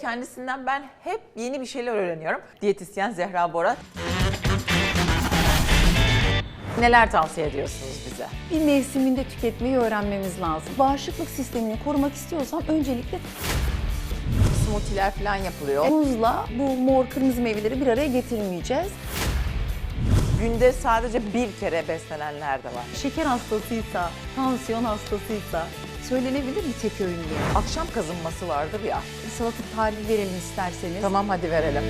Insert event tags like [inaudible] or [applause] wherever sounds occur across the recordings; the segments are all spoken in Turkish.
kendisinden ben hep yeni bir şeyler öğreniyorum. Diyetisyen Zehra Bora. Neler tavsiye ediyorsunuz bize? Bir mevsiminde tüketmeyi öğrenmemiz lazım. Bağışıklık sistemini korumak istiyorsan öncelikle Smoothie'ler falan yapılıyor. muzla bu mor kırmızı meyveleri bir araya getirmeyeceğiz. Günde sadece bir kere beslenenler de var. Şeker hastasıysa, tansiyon hastasıysa söylenebilir mi tek öğün diye? Akşam kazınması vardır ya. Salata tarifi verelim isterseniz. Tamam hadi verelim.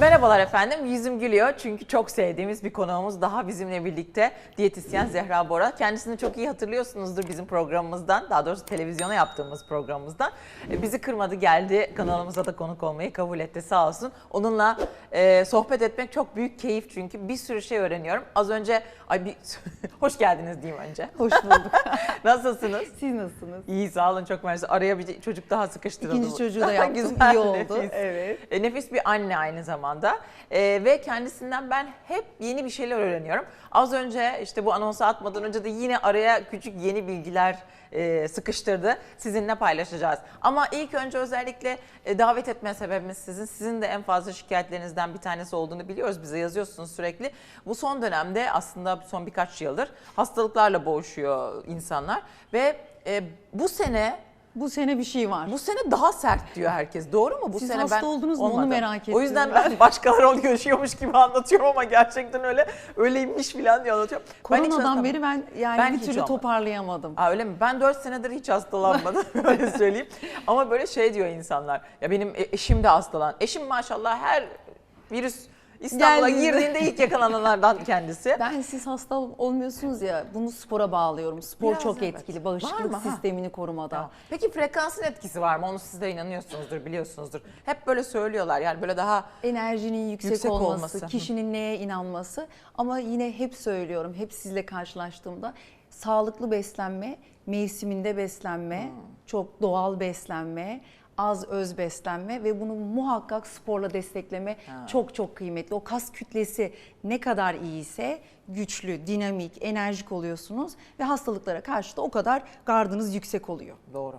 Merhabalar efendim. Yüzüm gülüyor çünkü çok sevdiğimiz bir konuğumuz daha bizimle birlikte. Diyetisyen Zehra Bora. Kendisini çok iyi hatırlıyorsunuzdur bizim programımızdan. Daha doğrusu televizyona yaptığımız programımızdan. E, Bizi kırmadı geldi. Kanalımıza da konuk olmayı kabul etti sağ olsun. Onunla e, sohbet etmek çok büyük keyif çünkü bir sürü şey öğreniyorum. Az önce ay bir [laughs] hoş geldiniz diyeyim önce. Hoş bulduk. [laughs] Nasılsınız? Siz nasılsınız? İyi sağ olun çok mersi. Araya bir çocuk daha sıkıştırıldı. İkinci çocuğu da [laughs] yaptım, Güzel, iyi oldu. Nefis. Evet. E, nefis bir anne aynı zamanda. E, ve kendisinden ben hep yeni bir şeyler öğreniyorum. Az önce işte bu anonsu atmadan önce de yine araya küçük yeni bilgiler e, sıkıştırdı. Sizinle paylaşacağız. Ama ilk önce özellikle e, davet etme sebebimiz sizin. Sizin de en fazla şikayetlerinizden bir tanesi olduğunu biliyoruz. Bize yazıyorsunuz sürekli. Bu son dönemde aslında son birkaç yıldır hastalıklarla boğuşuyor insanlar. Ve e, bu sene Bu sene bir şey var. bu sene daha sert diyor herkes. Doğru mu? Bu Siz sene hasta ben oldunuz mu? Onu merak O yüzden ettim. ben [laughs] başkaları onu yaşıyormuş gibi anlatıyorum ama gerçekten öyle öyleymiş falan diye anlatıyorum. Ben Koronadan hastam- beri ben yani Ben bir türlü olmadım. toparlayamadım. Aa, öyle mi? Ben 4 senedir hiç hastalanmadım [laughs] öyle söyleyeyim. Ama böyle şey diyor insanlar. Ya benim e- eşim de hastalan. Eşim maşallah her virüs İstanbul'a Geldiğinde. girdiğinde ilk yakalananlardan [laughs] kendisi. Ben siz hasta olmuyorsunuz ya bunu spora bağlıyorum. Spor Biraz çok evet. etkili Var bağışıklık mı? Ha. sistemini korumada. Peki frekansın etkisi var mı? Onu siz de inanıyorsunuzdur, biliyorsunuzdur. Hep böyle söylüyorlar. Yani böyle daha Enerjinin yüksek, Yüksek olması, olması. kişinin neye inanması ama yine hep söylüyorum, hep sizle karşılaştığımda sağlıklı beslenme, mevsiminde beslenme, çok doğal beslenme, az öz beslenme ve bunu muhakkak sporla destekleme çok çok kıymetli. O kas kütlesi ne kadar iyiyse güçlü, dinamik, enerjik oluyorsunuz ve hastalıklara karşı da o kadar gardınız yüksek oluyor. Doğru.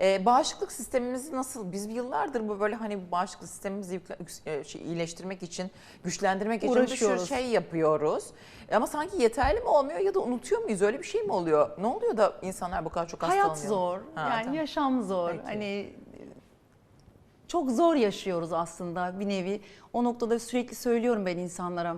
Ee, bağışıklık sistemimiz nasıl? Biz yıllardır bu böyle hani bağışıklık sistemimizi yükle- yük- e, şey, iyileştirmek için, güçlendirmek için bir sürü şey yapıyoruz. Ama sanki yeterli mi olmuyor ya da unutuyor muyuz? Öyle bir şey mi oluyor? Ne oluyor da insanlar bu kadar çok hastalanıyor? Hayat zor. Ha, yani tamam. yaşam zor. Peki. Hani çok zor yaşıyoruz aslında bir nevi. O noktada sürekli söylüyorum ben insanlara.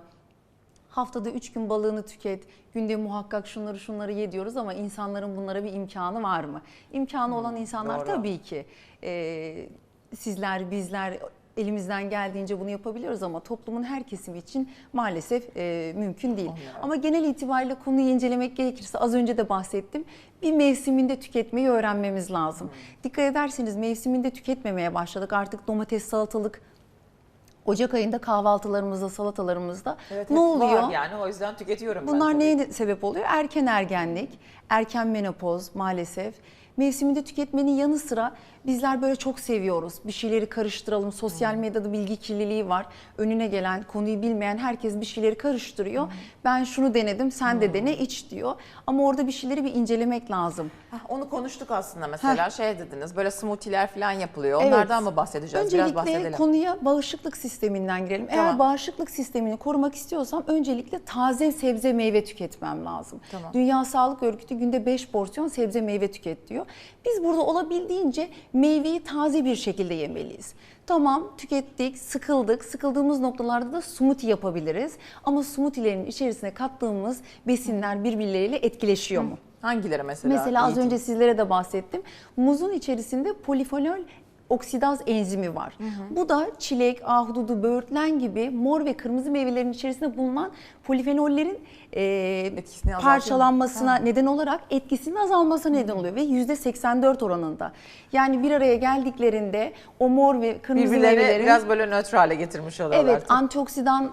Haftada üç gün balığını tüket, günde muhakkak şunları şunları ye diyoruz ama insanların bunlara bir imkanı var mı? İmkanı olan insanlar doğru. tabii ki e, sizler, bizler elimizden geldiğince bunu yapabiliyoruz ama toplumun her kesimi için maalesef e, mümkün değil. Olmuyor. Ama genel itibariyle konuyu incelemek gerekirse az önce de bahsettim. Bir mevsiminde tüketmeyi öğrenmemiz lazım. Dikkat ederseniz mevsiminde tüketmemeye başladık. Artık domates, salatalık Ocak ayında kahvaltılarımızda, salatalarımızda Evet, ne onlar Var yani o yüzden tüketiyorum ben Bunlar tabii. neye sebep oluyor? Erken ergenlik, erken menopoz maalesef. Mevsiminde tüketmenin yanı sıra bizler böyle çok seviyoruz. Bir şeyleri karıştıralım. Sosyal medyada bilgi kirliliği var. Önüne gelen, konuyu bilmeyen herkes bir şeyleri karıştırıyor. Ben şunu denedim, sen de dene, iç diyor. Ama orada bir şeyleri bir incelemek lazım. Onu konuştuk aslında mesela şey dediniz böyle smoothie'ler falan yapılıyor. Evet. Onlardan mı bahsedeceğiz? Biraz Öncelikle bahsedelim. konuya bağışıklık sisteminden girelim. Tamam. Eğer bağışıklık sistemini korumak istiyorsam öncelikle taze sebze meyve tüketmem lazım. Tamam. Dünya Sağlık Örgütü günde 5 porsiyon sebze meyve tüket diyor. Biz burada olabildiğince meyveyi taze bir şekilde yemeliyiz. Tamam tükettik, sıkıldık. Sıkıldığımız noktalarda da smoothie yapabiliriz. Ama smoothie'lerin içerisine kattığımız besinler birbirleriyle etkileşiyor mu? Hangileri mesela? Mesela az önce sizlere de bahsettim. Muzun içerisinde polifenol oksidaz enzimi var. Bu da çilek, ahududu, böğürtlen gibi mor ve kırmızı meyvelerin içerisinde bulunan polifenollerin e, parçalanmasına neden olarak etkisinin azalmasına neden oluyor ve %84 oranında. Yani bir araya geldiklerinde o mor ve kırmızı Birbirlerini meyvelerin biraz böyle nötr hale getirmiş oluyorlar. Evet, antioksidan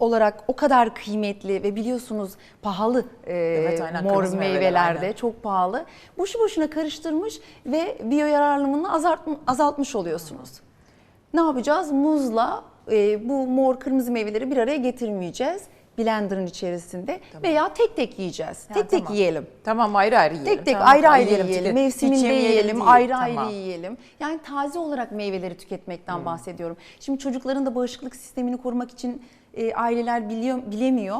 olarak o kadar kıymetli ve biliyorsunuz pahalı e, Evet, aynen, mor meyvelerde aynen. çok pahalı. Boşu boşuna karıştırmış ve biyo yararlılığını azalt- azaltmış oluyorsunuz. Ne yapacağız? Muzla e, bu mor kırmızı meyveleri bir araya getirmeyeceğiz. blenderın içerisinde veya tek tek yiyeceğiz. Ha, tek tek tamam. yiyelim. Tamam ayrı ayrı yiyelim. Tek tek Tamam, ayrı tamam, ayrı yiyelim. tüket- Mevsiminde hiç yiyelim, değil. ayrı Tamam. ayrı yiyelim. Yani taze olarak meyveleri tüketmekten Hmm. bahsediyorum. Şimdi çocukların da bağışıklık sistemini korumak için e, aileler biliyor bilemiyor.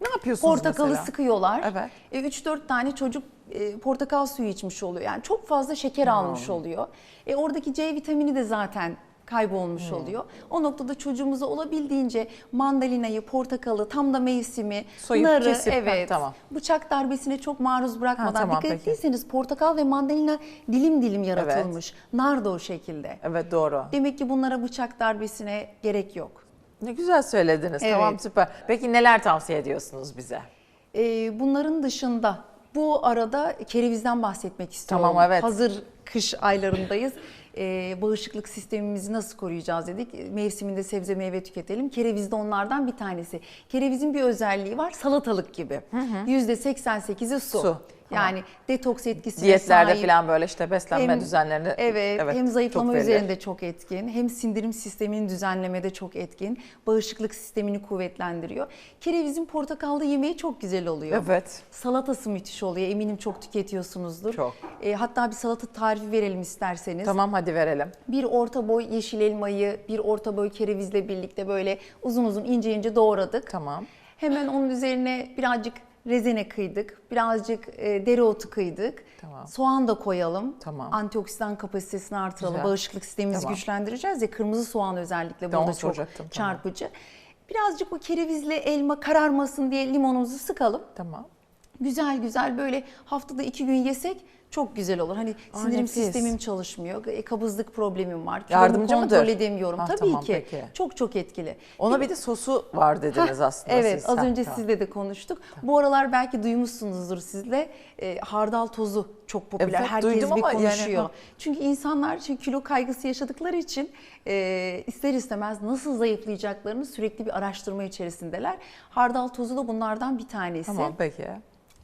Ne yapıyorsunuz Portakalı mesela? sıkıyorlar. Evet. E, 3-4 tane çocuk e, portakal suyu içmiş oluyor. Yani çok fazla şeker Hmm. almış oluyor. E, oradaki C vitamini de zaten kaybolmuş Hmm. oluyor. O noktada çocuğumuza olabildiğince mandalinayı, portakalı, tam da mevsimi, Soyup narı, kesip, ha, evet, tamam. bıçak darbesine çok maruz bırakmadan. Ha, tamam, Dikkat peki. ettiyseniz portakal ve mandalina dilim dilim yaratılmış. Nar da o şekilde. Evet doğru. Demek ki bunlara bıçak darbesine gerek yok. Ne güzel söylediniz. Evet. Tamam süper. Peki neler tavsiye ediyorsunuz bize? Ee, bunların dışında bu arada kerevizden bahsetmek istiyorum. Tamam, evet. Hazır kış aylarındayız. Ee, bağışıklık sistemimizi nasıl koruyacağız dedik. Mevsiminde sebze meyve tüketelim. Kereviz de onlardan bir tanesi. Kerevizin bir özelliği var salatalık gibi. %88'i su. Su, Yani detoks etkisine Diyetlerde sahip. falan böyle işte beslenme Hem- düzenlerini Evet, hem zayıflama çok üzerinde çok etkin, hem sindirim sistemini düzenlemede çok etkin, bağışıklık sistemini kuvvetlendiriyor. Kerevizin portakallı yemeği çok güzel oluyor. Evet. Salatası müthiş oluyor. Eminim çok tüketiyorsunuzdur. Çok. E, hatta bir salata tarifi verelim isterseniz. Tamam hadi verelim. Bir orta boy yeşil elmayı, bir orta boy kerevizle birlikte böyle uzun uzun ince ince doğradık. Tamam. Hemen onun üzerine birazcık rezene kıydık, birazcık e, dereotu kıydık. Tamam. Soğan da koyalım. Tamam. Antioksidan kapasitesini artıralım. Güzel. Bağışıklık sistemimizi Tamam. güçlendireceğiz ya kırmızı soğan özellikle Tamam, burada çok soracaktım, tamam. çarpıcı. Birazcık o kerevizle elma kararmasın diye limonumuzu sıkalım. Tamam. Güzel güzel böyle haftada iki gün yesek çok güzel olur. Hani sindirim nefis. sistemim çalışmıyor, e, kabızlık problemim var. kilomu Yardımcı kontrol mıdır? edemiyorum. Ha, Tabii tamam, ki. peki. Çok çok etkili. Ona bir de sosu var dediniz aslında Evet siz. az Ha, önce tamam. sizle de konuştuk. Bu aralar belki duymuşsunuzdur sizle e, hardal tozu çok popüler. Evet, Herkes duydum bir ama yani, konuşuyor. ha. Çünkü insanlar çünkü kilo kaygısı yaşadıkları için e, ister istemez nasıl zayıflayacaklarını sürekli bir araştırma içerisindeler. Hardal tozu da bunlardan bir tanesi. Tamam peki.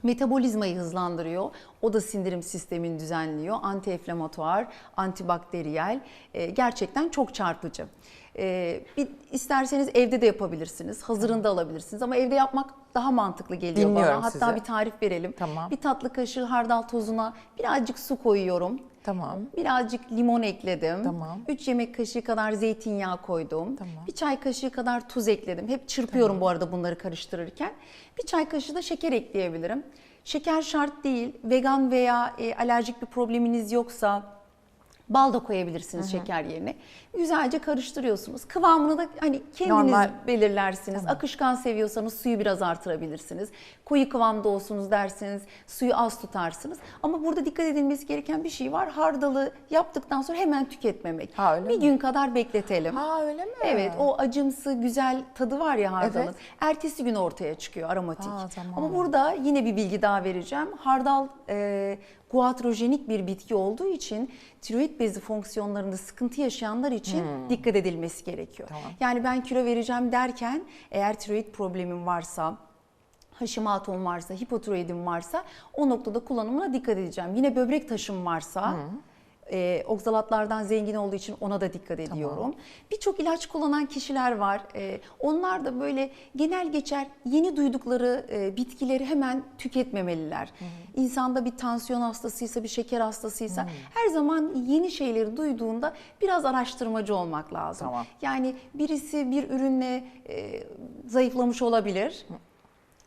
Metabolizmayı hızlandırıyor. O da sindirim sistemini düzenliyor. Antiinflamatuar, antibakteriyel. e, gerçekten çok çarpıcı. E, bir, isterseniz evde de yapabilirsiniz. Hazırını da alabilirsiniz. Ama evde yapmak daha mantıklı geliyor Dinliyorum bana. Hatta sizi. bir tarif verelim. Tamam. Bir tatlı kaşığı hardal tozuna birazcık su koyuyorum. Tamam. Birazcık limon ekledim. Tamam. 3 yemek kaşığı kadar zeytinyağı koydum. Tamam. Bir çay kaşığı kadar tuz ekledim. Hep çırpıyorum bu arada bunları karıştırırken. Bir çay kaşığı da şeker ekleyebilirim. Şeker şart değil. Vegan veya e, alerjik bir probleminiz yoksa bal da koyabilirsiniz şeker yerine. Güzelce karıştırıyorsunuz. Kıvamını da hani kendiniz Normal. belirlersiniz. Akışkan seviyorsanız suyu biraz artırabilirsiniz. Koyu kıvamda olsunuz derseniz suyu az tutarsınız. Ama burada dikkat edilmesi gereken bir şey var. Hardalı yaptıktan sonra hemen tüketmemek. Ha, öyle bir mi? gün kadar bekletelim. Ha öyle mi? Evet o acımsı güzel tadı var ya hardalın. Evet. Ertesi gün ortaya çıkıyor aromatik. Ha, tamam. Ama burada yine bir bilgi daha vereceğim. Hardal e, guatrojenik bir bitki olduğu için tiroid bezi fonksiyonlarında sıkıntı yaşayanlar için dikkat edilmesi gerekiyor. Hmm. Tamam. Yani ben kilo vereceğim derken eğer tiroid problemim varsa Hashimoto'm varsa, hipotiroidim varsa o noktada kullanımına dikkat edeceğim. Yine böbrek taşım varsa e, oksalatlardan zengin olduğu için ona da dikkat ediyorum. Birçok ilaç kullanan kişiler var. E, onlar da böyle genel geçer yeni duydukları e, bitkileri hemen tüketmemeliler. İnsanda bir tansiyon hastasıysa, bir şeker hastasıysa her zaman yeni şeyleri duyduğunda biraz araştırmacı olmak lazım. Tamam. Yani birisi bir ürünle e, zayıflamış olabilir.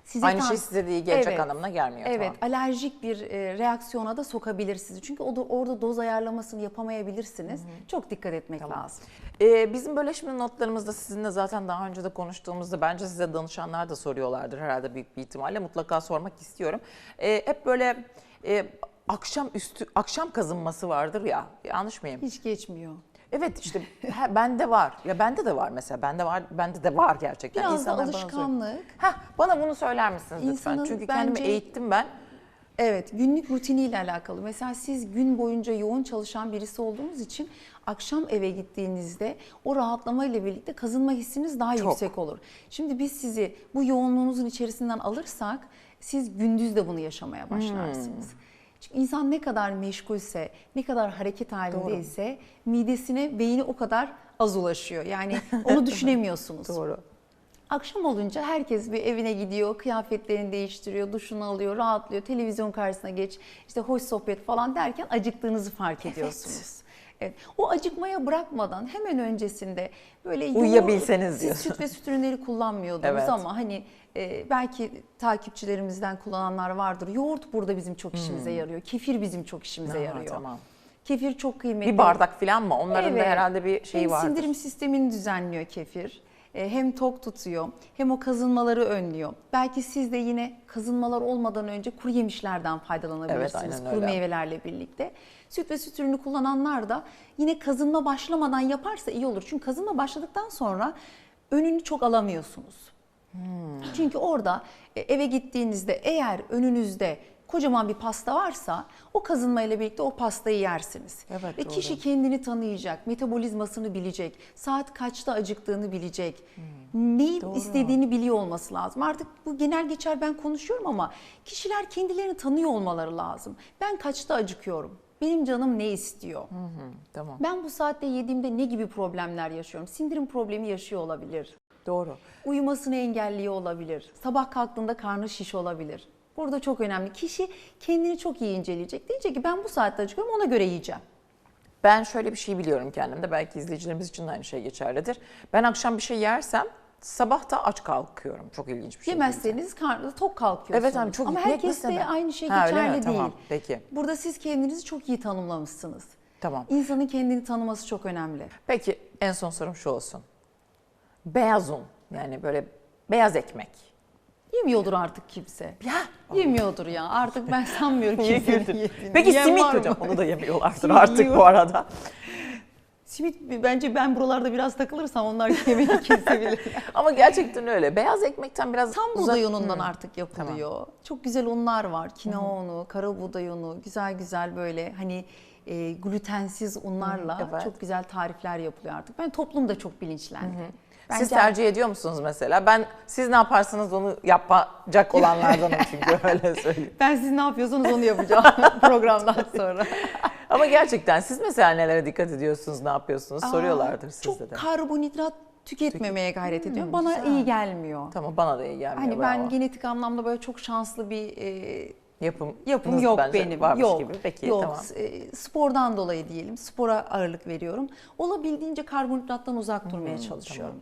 Size Aynı şey size değil gelecek Evet. anlamına gelmiyor. Evet, Tamam. alerjik bir e, reaksiyona da sokabilir sizi. Çünkü o da, orada doz ayarlamasını yapamayabilirsiniz. Çok dikkat etmek lazım. Ee, bizim böyle şimdi notlarımızda sizinle zaten daha önce de konuştuğumuzda bence size danışanlar da soruyorlardır herhalde büyük bir ihtimalle. Mutlaka sormak istiyorum. Ee, hep böyle e, akşam üstü akşam kazınması vardır ya. Yanlış mıyım? Hiç geçmiyor. Evet işte he, bende var. Ya bende de var mesela. Bende var. Bende de var gerçekten. Biraz da İnsanlar bana soruyor. alışkanlık. Heh, bana bunu söyler misiniz lütfen? Çünkü kendimi bence- eğittim ben. Evet, günlük rutiniyle alakalı. Mesela siz gün boyunca yoğun çalışan birisi olduğunuz için akşam eve gittiğinizde o rahatlama ile birlikte kazınma hissiniz daha Çok. yüksek olur. Şimdi biz sizi bu yoğunluğunuzun içerisinden alırsak siz gündüz de bunu yaşamaya başlarsınız. Çünkü insan ne kadar meşgulse, ne kadar hareket halindeyse midesine, beyni o kadar az ulaşıyor. Yani onu [laughs] düşünemiyorsunuz. Doğru. Akşam olunca herkes bir evine gidiyor, kıyafetlerini değiştiriyor, duşunu alıyor, rahatlıyor, televizyon karşısına geç, işte hoş sohbet falan derken acıktığınızı fark ediyorsunuz. Evet. O acıkmaya bırakmadan hemen öncesinde böyle yoğurt- Uyuyabilseniz siz diyorsun. süt ve süt ürünleri kullanmıyordunuz Evet. ama hani e, belki takipçilerimizden kullananlar vardır. Yoğurt burada bizim çok işimize yarıyor. Kefir bizim çok işimize Hmm. Ha, yarıyor. tamam. Kefir çok kıymetli. Bir bardak falan mı? Onların da Evet. herhalde bir şeyi vardır. sindirim sistemini düzenliyor kefir. E, Hem tok tutuyor hem o kazınmaları önlüyor. Belki siz de yine kazınmalar olmadan önce kuru yemişlerden faydalanabilirsiniz. Evet, kuru meyvelerle birlikte. Süt ve süt ürünü kullananlar da yine kazınma başlamadan yaparsa iyi olur. Çünkü kazınma başladıktan sonra önünü çok alamıyorsunuz. Hmm. Çünkü orada e, eve gittiğinizde eğer önünüzde kocaman bir pasta varsa o kazınma ile birlikte o pastayı yersiniz. Evet, Ve doğru. kişi kendini tanıyacak, metabolizmasını bilecek, saat kaçta acıktığını bilecek, neyi Hmm. Doğru. istediğini biliyor olması lazım. Artık bu genel geçer ben konuşuyorum ama kişiler kendilerini tanıyor olmaları lazım. Ben kaçta acıkıyorum? Benim canım ne istiyor? Hı, tamam. Ben bu saatte yediğimde ne gibi problemler yaşıyorum? Sindirim problemi yaşıyor olabilir. Doğru. Uyumasını engelliyor olabilir. Sabah kalktığında karnı şiş olabilir. Burada çok önemli. Kişi kendini çok iyi inceleyecek. Diyecek ki ben bu saatte acıkıyorum ona göre yiyeceğim. Ben şöyle bir şey biliyorum kendimde. Belki izleyicilerimiz için de aynı şey geçerlidir. Ben akşam bir şey yersem sabah da aç kalkıyorum. Çok ilginç bir şey. mi? Yemezseniz karnınız tok kalkıyorsunuz. Evet hanım, çok Ama ekmek herkeste mesela. aynı şey Ha, geçerli mi? değil. Tamam, peki. Burada siz kendinizi çok iyi tanımlamışsınız. Tamam. İnsanın kendini tanıması çok önemli. Peki en son sorum şu olsun. Beyaz un yani böyle beyaz ekmek. Yemiyordur artık kimse. Ya Yemiyordur ya. Artık ben sanmıyorum [laughs] Niye kimsenin güldün? yediğini. Peki Yiyen simit var mı? hocam onu da yemiyorlardır [laughs] Simit artık yiyor. bu arada. Simit bence ben buralarda biraz takılırsam onlar yemeği kesebilir. [laughs] Ama gerçekten öyle. Beyaz ekmekten biraz Tam uzak- buğday unundan artık yapılıyor. Çok güzel unlar var. Kinoa unu, kara buğday unu, güzel güzel böyle hani e, glutensiz unlarla Hı, evet. çok güzel tarifler yapılıyor artık. Ben toplum da çok bilinçlendi. Siz Bence- tercih ediyor musunuz mesela? Ben siz ne yaparsanız onu yapacak olanlardanım [laughs] çünkü öyle söyleyeyim. ben siz ne yapıyorsanız onu yapacağım [laughs] programdan sonra. [laughs] Ama gerçekten siz mesela nelere dikkat ediyorsunuz, ne yapıyorsunuz soruyorlardır Aa, sizde çok de. Hmm, karbonhidrat tüketmemeye gayret ediyorum. Bana güzel. iyi gelmiyor. Tamam bana da iyi gelmiyor. Hani bravo. ben genetik anlamda böyle çok şanslı bir e, Yapım, Yapım yok benim. Varmış yok. gibi. Peki yok. tamam. E, spordan dolayı diyelim. Spora ağırlık veriyorum. Olabildiğince karbonhidrattan uzak durmaya çalışıyorum.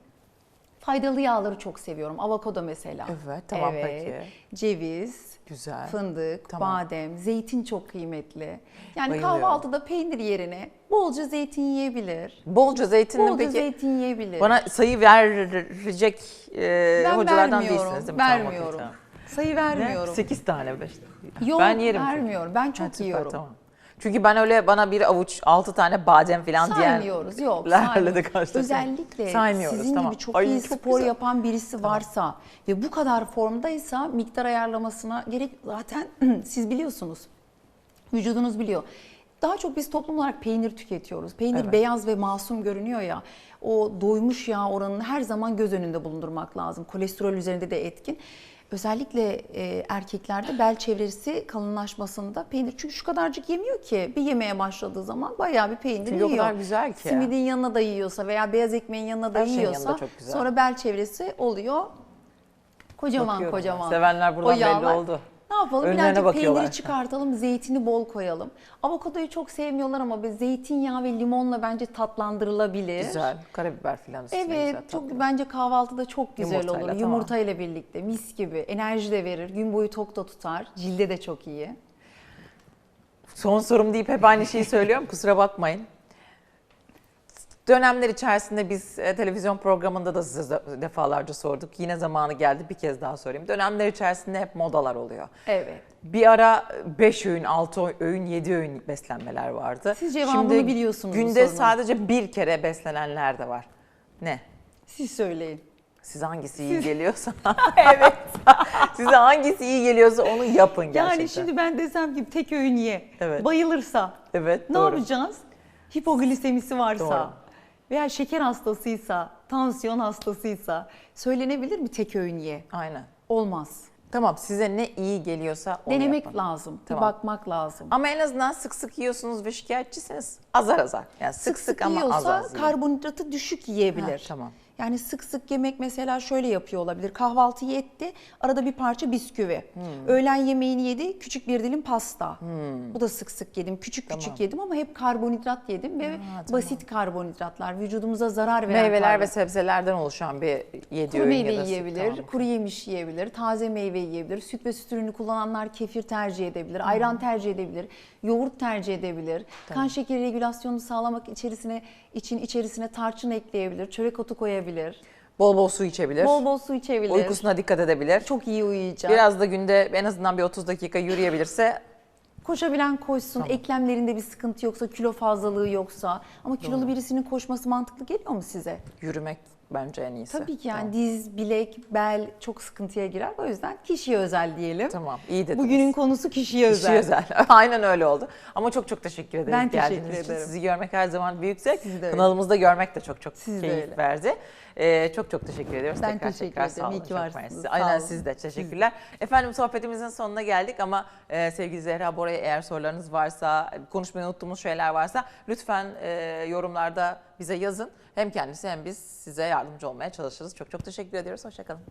Faydalı yağları çok seviyorum. Avokado mesela. Evet, tamam, peki. Ceviz, Güzel. fındık, Tamam. badem, zeytin çok kıymetli. Yani Bayılıyorum. kahvaltıda peynir yerine bolca zeytin yiyebilir. Bolca zeytinli Bolca peki zeytin yiyebilir. bana sayı verecek e, ben hocalardan değilsiniz değil mi? Vermiyorum. tamam. Sayı vermiyorum. 8 tane beş. Yok ben yerim. vermiyorum. Ben Ha, çok süper, yiyorum. Tamam. Çünkü ben öyle bana bir avuç 6 tane badem falan diyen Saymıyoruz yok [laughs] de saymıyoruz. karşılaşıyorum. Özellikle Saymıyoruz, sizin tamam. gibi çok Ay, iyi çok spor güzel. yapan birisi varsa ve bu kadar formdaysa miktar ayarlamasına gerek zaten [clears throat] siz biliyorsunuz. Vücudunuz biliyor. Daha çok biz toplum olarak peynir tüketiyoruz. Peynir Evet. beyaz ve masum görünüyor ya. O doymuş yağ oranını her zaman göz önünde bulundurmak lazım. Kolesterol üzerinde de etkin. Özellikle e, erkeklerde bel çevresi kalınlaşmasında peynir çünkü şu kadarcık yemiyor ki bir yemeye başladığı zaman bayağı bir peynir Çünkü yiyor. kadar güzel ki. Simidin yanına da yiyorsa veya beyaz ekmeğin yanına da Her yiyorsa yanında çok güzel. sonra bel çevresi oluyor. Kocaman Bakıyorum ben. kocaman. Sevenler buradan belli oldu. Yapalım? Önlerine Birazcık bakıyorlar. peyniri çıkartalım, zeytini bol koyalım. Avokadoyu çok sevmiyorlar ama bir zeytinyağı ve limonla bence tatlandırılabilir. Güzel. Karabiber falan üstüne Evet, güzel çok tatlı. bence kahvaltıda çok güzel Yumurtayla, olur. tamam. Yumurtayla birlikte mis gibi enerji de verir, gün boyu tok da tutar, cilde de çok iyi. Son sorum deyip hep aynı şeyi söylüyorum. Kusura bakmayın. Dönemler içerisinde biz e, televizyon programında da size defalarca sorduk. Yine zamanı geldi bir kez daha sorayım. Dönemler içerisinde hep modalar oluyor. Evet. Bir ara 5 öğün, 6 öğün, 7 öğün beslenmeler vardı. Siz cevabını biliyorsunuz bu Günde sadece bir kere beslenenler de var. Ne? Siz söyleyin. Size hangisi iyi geliyorsa. [laughs] [laughs] evet. Size hangisi iyi geliyorsa onu yapın gerçekten. Yani şimdi ben desem ki tek öğün ye, Evet. bayılırsa Evet, ne doğru. yapacağız? Hipoglisemisi varsa Doğru. Veya şeker hastasıysa, tansiyon hastasıysa söylenebilir mi tek öğün ye? Aynen. Olmaz. Tamam size ne iyi geliyorsa onu Denemek yapın. lazım, bir Tamam. bakmak lazım. Ama en azından sık sık yiyorsunuz ve şikayetçisiniz. Azar azar. Yani sık sık, ama yiyorsa az az yiyin. karbonhidratı düşük yiyebilir. Ha, tamam. Yani sık sık yemek mesela şöyle yapıyor olabilir. Kahvaltıyı etti, arada bir parça bisküvi. Hmm. Öğlen yemeğini yedi, küçük bir dilim pasta. Bu da sık sık yedim. Küçük küçük yedim ama hep karbonhidrat yedim ve basit karbonhidratlar. Vücudumuza zarar veren Meyveler ve karbonhidrat. sebzelerden oluşan bir yedi Kuru öğün meyve ya da sık- yiyebilir, Tamam. kuru yemiş yiyebilir, taze meyve yiyebilir, süt ve süt ürünü kullananlar kefir tercih edebilir, ayran tercih edebilir, yoğurt tercih edebilir. Kan şekeri regülasyonunu sağlamak içerisine için içerisine tarçın ekleyebilir, çörek otu koyabilir. Bol bol su içebilir. Bol bol su içebilir. Uykusuna dikkat edebilir. çok iyi uyuyacak. Biraz da günde en azından bir 30 dakika yürüyebilirse Koşabilen koşsun, eklemlerinde bir sıkıntı yoksa, kilo fazlalığı yoksa. Ama kilolu birisinin koşması mantıklı geliyor mu size? yürümek bence en iyisi. Tabii ki yani Tamam. diz, bilek, bel çok sıkıntıya girer. O yüzden kişiye özel diyelim. Tamam, iyi dediniz. Bugünün konusu kişiye özel. Kişi özel. [laughs] Aynen öyle oldu. Ama çok çok teşekkür ederim Ben teşekkür geldiğiniz için. ederim. Sizi görmek her zaman büyük zevk. Kanalımızda görmek de çok çok Siz keyif verdi. Ee, çok çok teşekkür ediyoruz. Ben tekrar teşekkür tekrar ederim. sağ olun. İyi ki varsınız. Sağ Aynen olun. siz de teşekkürler. Efendim sohbetimizin sonuna geldik ama e, sevgili Zehra Bora'ya eğer sorularınız varsa, konuşmayı unuttuğumuz şeyler varsa lütfen e, yorumlarda bize yazın. Hem kendisi hem biz size yardımcı olmaya çalışırız. Çok çok teşekkür ediyoruz. Hoşçakalın.